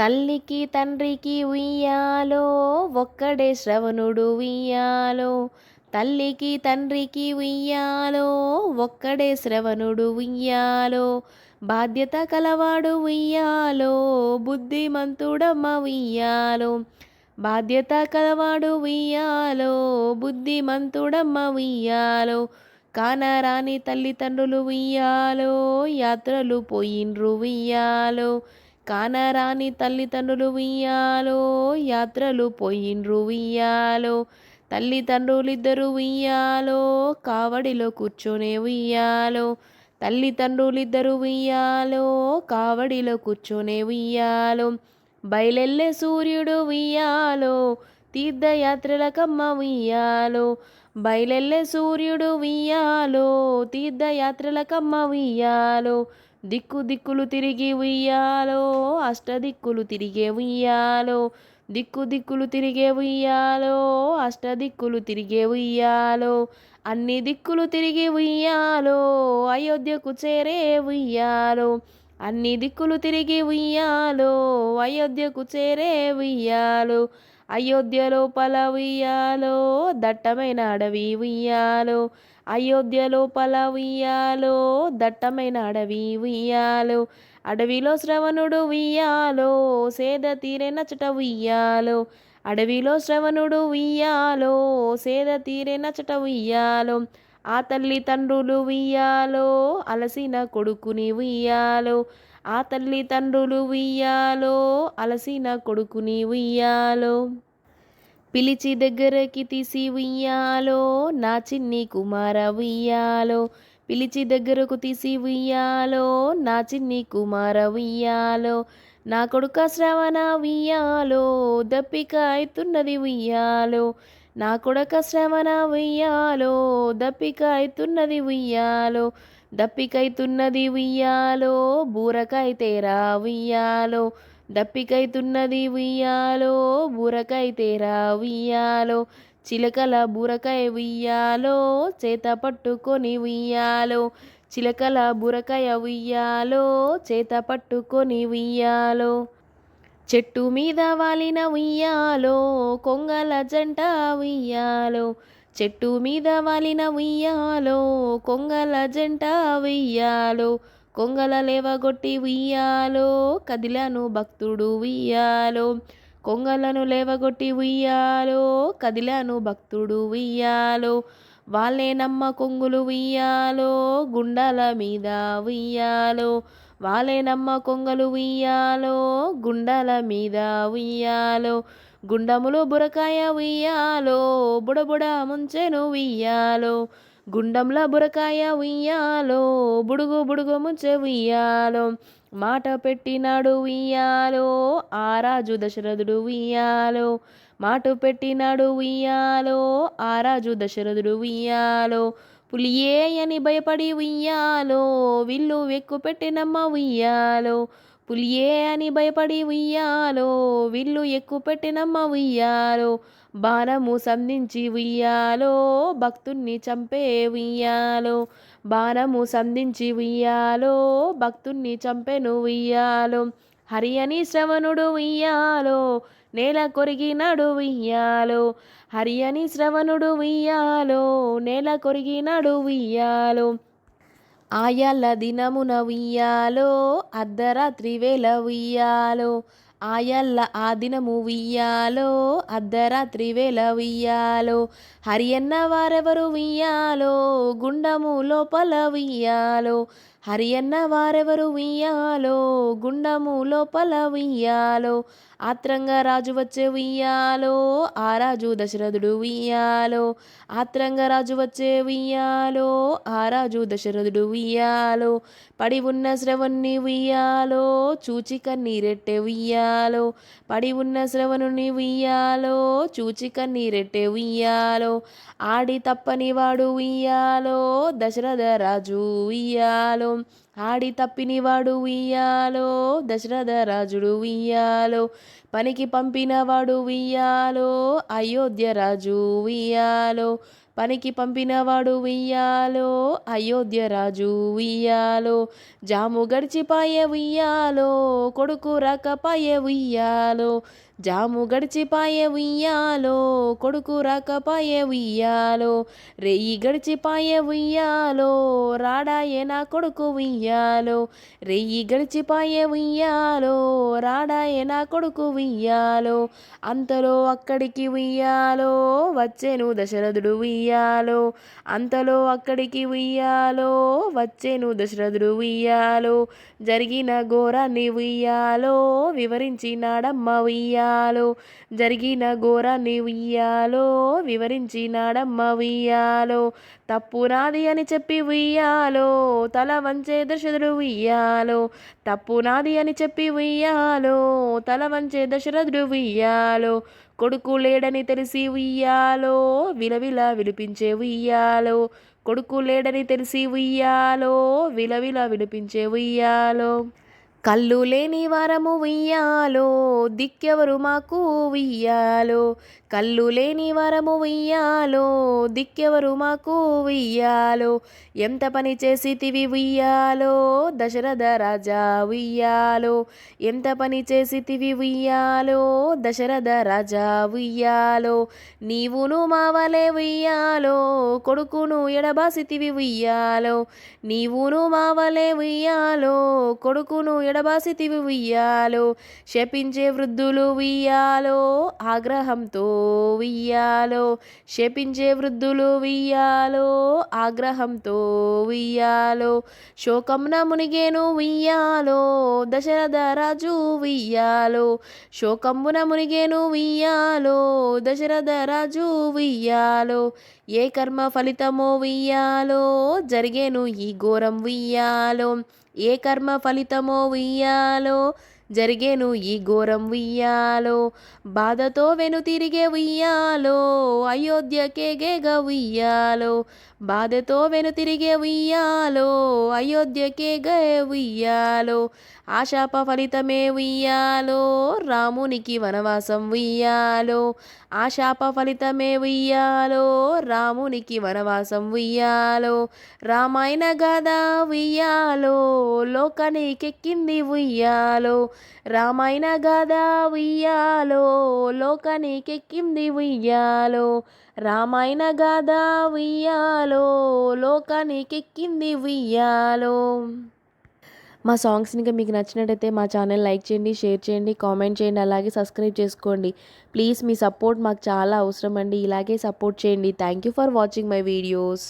తల్లికి తండ్రికి ఉయ్యాలో ఒక్కడే శ్రవణుడు ఉయ్యాలో. తల్లికి తండ్రికి ఉయ్యాలో ఒక్కడే శ్రవణుడు ఉయ్యాలో. బాధ్యత కలవాడు ఉయ్యాలో బుద్ధిమంతుడమ్మ ఉయ్యాలో. బాధ్యత కలవాడు ఉయ్యాలో బుద్ధిమంతుడమ్మ ఉయ్యాలో. కానరాని తల్లిదండ్రులు ఉయ్యాలో యాత్రలు పోయిండ్రు ఉయ్యాలో. కానరాని తల్లిదండ్రులు ఉయ్యాలో యాత్రలు పోయిండ్రు ఉయ్యాలో తల్లిదండ్రులిద్దరు ఉయ్యాలో కావడిలో కూర్చొనే ఉయ్యాలో తల్లిదండ్రులిద్దరు ఉయ్యాలో కావడిలో కూర్చొనే ఉయ్యాలో బయలెల్లే సూర్యుడు ఉయ్యాలో తీర్థయాత్రలకమ్మ ఉయ్యాలో బయలెల్లే సూర్యుడు ఉయ్యాలో తీర్థయాత్రలకమ్మ ఉయ్యాలో దిక్కు దిక్కులు తిరిగి ఉయ్యాలో అష్టదిక్కులు తిరిగే ఉయ్యాలో. దిక్కు దిక్కులు తిరిగే ఉయ్యాలో అష్టదిక్కులు తిరిగే ఉయ్యాలో. అన్ని దిక్కులు తిరిగి ఉయ్యాలో అయోధ్యకు చేరే ఉయ్యాలో. అన్ని దిక్కులు తిరిగి ఉయ్యాలో అయోధ్యకు చేరే ఉయ్యాలో. అయోధ్యలో పల ఉయ్యాలో దట్టమైన అడవి ఉయ్యాలో. అయోధ్యలో పల ఉయ్యాలో దట్టమైన అడవి ఉయ్యాలో. అడవిలో శ్రవణుడు ఉయ్యాలో సేద తీరే నచ్చట ఉయ్యాలో. అడవిలో శ్రవణుడు ఉయ్యాలో సేద తీరే నచ్చట ఉయ్యాలో. ఆ తల్లి తండ్రులు ఉయ్యాలో అలసిన కొడుకుని ఉయ్యాలో. ఆ తల్లి తండ్రులు ఉయ్యాలో అలసిన కొడుకుని ఉయ్యాలో. పిలిచి దగ్గరకి తీసి ఉయ్యాలో నా చిన్ని కుమార ఉయ్యాలో. పిలిచి దగ్గరకు తీసి ఉయ్యాలో నా చిన్ని కుమార ఉయ్యాలో. నా కొడుక శ్రవణ ఉయ్యాలో దప్పిక అవుతున్నది ఉయ్యాలో. నా కొడుక శ్రవణ ఉయ్యాలో దప్పిక అవుతున్నది ఉయ్యాలో. దప్పికైతున్నది ఉయ్యాలో బూరకైతేరా ఉయ్యాలో దప్పికైతున్నది ఉయ్యాలో బూరకైతేరా ఉయ్యాలో చిలకల బూరకాయ ఉయ్యాలో చేత పట్టుకొని ఉయ్యాలో. చిలకల బూరకాయ ఉయ్యాలో చేత పట్టుకొని ఉయ్యాలో. చెట్టు మీద వాలిన ఉయ్యాలో కొంగల జంట ఉయ్యాలో. చెట్టు మీద వాలిన ఉయ్యాలో కొంగల జంట ఉయ్యాలో కొంగల లేవగొట్టి ఉయ్యాలో కదిలాను భక్తుడు ఉయ్యాలో కొంగలను లేవగొట్టి ఉయ్యాలో కదిలాను భక్తుడు ఉయ్యాలో వాళ్ళే నమ్మ కొంగులు ఉయ్యాలో గుండాల మీద ఉయ్యాలో వాళ్ళే నమ్మ కొంగలు ఉయ్యాలో గుండాల మీద ఉయ్యాలో గుండములో బురకాయ ఉయ్యాలో బుడబుడ ముంచెను ఉయ్యాలో. గుండంల బురకాయ ఉయ్యాలో బుడుగు బుడుగు ముంచె ఉయ్యాలో. మాట పెట్టినాడు ఉయ్యాలో ఆ రాజు దశరథుడు ఉయ్యాలో. మాట పెట్టినాడు ఉయ్యాలో ఆ రాజు దశరథుడు ఉయ్యాలో. పులియే అని భయపడి ఉయ్యాలో విల్లు వెక్కు పెట్టినమ్మ ఉయ్యాలో. పులియే అని భయపడి ఉయ్యాలో విల్లు ఎక్కువ పెట్టినమ్మ ఉయ్యాలో. బాణము సంధించి ఉయ్యాలో భక్తుణ్ణి చంపే ఉయ్యాలో. బాణము సంధించి ఉయ్యాలో భక్తుణ్ణి చంపెను ఉయ్యాలో. హరి అని శ్రవణుడు ఉయ్యాలో నేల కొరిగినాడు ఉయ్యాలో హరి శ్రవణుడు ఉయ్యాలో నేల కొరిగినాడు ఉయ్యాలో ఆయల్ల దినమున ఉయ్యాలో. అర్ధరాత్రి వేళ ఉయ్యాలో. ఆయల్ల ఆ దినము వియ్యాలో అర్ధరాత్రి వేళ వియ్యాలో హరియన్న వారెవరు వియ్యాలో గుండము లోపల వియ్యాలో హరియన్న వారెవరు ఉయ్యాలో? గుండము లోపల ఉయ్యాలో. ఆత్రంగా రాజు వచ్చే ఉయ్యాలో. ఆ రాజు దశరథుడు ఉయ్యాలో. ఆత్రంగా రాజు వచ్చే ఉయ్యాలో. ఆ రాజు దశరథుడు ఉయ్యాలో. పడి ఉన్న శ్రవణ్ణి ఉయ్యాలో. చూచి కన్నీరెట్టె ఉయ్యాలో. పడి ఉన్న శ్రవణుని ఉయ్యాలో. చూచి కన్నీరెట్టె ఉయ్యాలో. ఆడి తప్పని వాడు ఉయ్యాలో. దశరథ రాజు ఉయ్యాలో. ఆడి తప్పినివాడు ఉయ్యాలో దశరథ రాజుడు ఉయ్యాలో పనికి పంపినవాడు ఉయ్యాలో అయోధ్య రాజు ఉయ్యాలో పనికి పంపినవాడు ఉయ్యాలో అయోధ్య రాజు ఉయ్యాలో జాము గడిచిపాయే ఉయ్యాలో కొడుకు రాకపాయే ఉయ్యాలో జాము గడిచిపాయే ఉయ్యాలో కొడుకు రాకపాయే ఉయ్యాలో రేయి గడిచిపాయే ఉయ్యాలో రాడాయే నా కొడుకు ఉయ్యాలో రేయి గడిచిపాయే ఉయ్యాలో రాడాయే నా కొడుకు ఉయ్యాలో అంతలో అక్కడికి ఉయ్యాలో వచ్చేను దశరథుడు ఉయ్యాలో అంతలో అక్కడికి ఉయ్యాలో వచ్చేను దశరథుడు ఉయ్యాలో జరిగిన ఘోరాన్ని ఉయ్యాలో వివరించినాడమ్మ ఉయ్యాలో. జరిగిన ఘోరాన్ని ఉయ్యాలో వివరించినాడమ్మ ఉయ్యాలో తప్పు నాది అని చెప్పి ఉయ్యాలో తల వంచే దశరథుడు ఉయ్యాలో తప్పు నాది అని చెప్పి ఉయ్యాలో తల వంచే దశరథుడు ఉయ్యాలో కొడుకు లేడని తెలిసి ఉయ్యాలో విలవిల విలిపించే ఉయ్యాలో కొడుకు లేడని తెలిసి ఉయ్యాలో విలవిల విలిపించే ఉయ్యాలో. కళ్ళు లేని వరము ఉయ్యాలో దిక్కెవరు మాకు ఉయ్యాలో? కళ్ళు లేని వరము ఉయ్యాలో దిక్కెవరు మాకు ఉయ్యాలో? ఎంత పని చేసి తివి ఉయ్యాలో? దశరథ రాజా ఉయ్యాలో. ఎంత పని చేసి తివి ఉయ్యాలో? దశరథ రాజా ఉయ్యాలో. నీవును మావలే ఉయ్యాలో కొడుకును ఎడబాసితివి ఉయ్యాలో. నీవును మావలే ఉయ్యాలో కొడుకును ఎడబాసితివి ఉయ్యాలో శపించే వృద్ధులు ఉయ్యాలో ఆగ్రహంతో ఉయ్యాలో శపించే వృద్ధులు ఉయ్యాలో ఆగ్రహంతో ఉయ్యాలో శోకమున మునిగేను ఉయ్యాలో దశరథ రాజు ఉయ్యాలో శోకంబున మునిగేను ఉయ్యాలో దశరథ రాజు ఉయ్యాలో ఏ కర్మ ఫలితమో ఉయ్యాలో జరిగేను ఈ ఘోరం ఉయ్యాలో. ఏ కర్మ ఫలితమో ఉయ్యాలో? జరిగేను ఈ ఘోరం ఉయ్యాలో. బాధతో వెను తిరిగే ఉయ్యాలో. అయోధ్యకే గేగ ఉయ్యాలో. బాధతో వెను తిరిగే ఉయ్యాలో అయోధ్యకే గే ఉయ్యాలో ఆశాప ఫలితమే ఉయ్యాలో రామునికి వనవాసం ఉయ్యాలో ఆశాప ఫలితమే ఉయ్యాలో రామునికి వనవాసం ఉయ్యాలో రామాయణ గాథ ఉయ్యాలో లోకానికెక్కింది ఉయ్యాలో రామాయణ గాథ ఉయ్యాలో లోకానికెక్కింది ఉయ్యాలో రామాయణ గాథ ఉయ్యాలో లోకానికెక్కింది ఉయ్యాలో. మా సాంగ్స్ ఇంకా మీకు నచ్చినట్టయితే మా ఛానల్ లైక్ చేయండి షేర్ చేయండి కామెంట్ చేయండి అలాగే సబ్స్క్రైబ్ చేసుకోండి. ప్లీజ్ మీ సపోర్ట్ మాకు చాలా అవసరం అండి ఇలాగే సపోర్ట్ చేయండి. Thank you for watching my videos